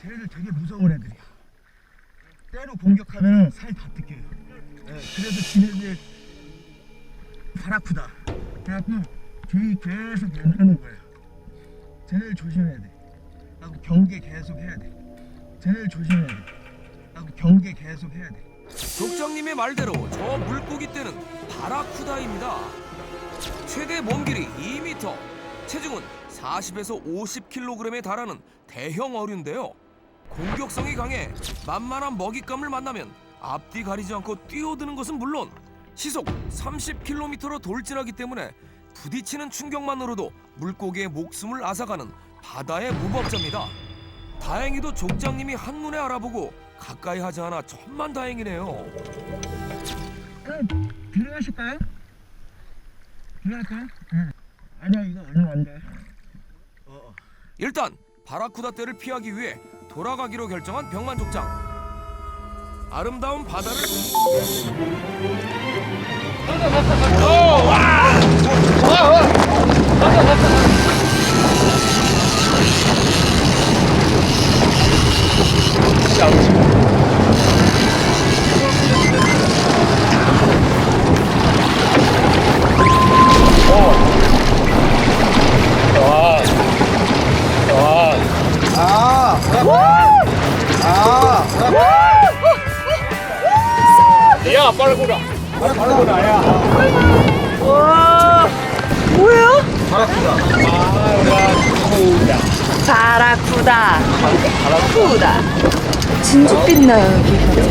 쟤네들 되게 무서운 애들이야. 때로 공격하면 살 다 뜯겨요. 네, 그래서 지네들 발 아프다. 그래갖고 주의 계속 연하는 거야. 쟤네들 조심해야 돼. 하고 경계 계속 해야 돼. 쟤네들 조심해야 돼. 하고 경계 계속 해야 돼. 족장님의 말대로 저 물고기 떼는 바라쿠다입니다. 최대 몸 길이 2m, 체중은 40에서 50kg에 달하는 대형 어류인데요. 공격성이 강해 만만한 먹잇감을 만나면 앞뒤 가리지 않고 뛰어드는 것은 물론 시속 30km로 돌진하기 때문에 부딪히는 충격만으로도 물고기의 목숨을 앗아가는 바다의 무법자입니다. 다행히도 족장님이 한눈에 알아보고 가까이 하지 않아 천만 다행이네요. 그럼 들어가실까요? 들어갈까요? 응. 아니야 이거 얼마 안 돼. 어. 일단 바라쿠다 떼를 피하기 위해 돌아가기로 결정한 병만 족장. 아름다운 바다를 야, 빨고라. 빨고라, 야. 와, 뭐예요? 바라쿠다. 바라쿠다. 바라쿠다. 바라쿠다. 진주빛 나요, 여기가.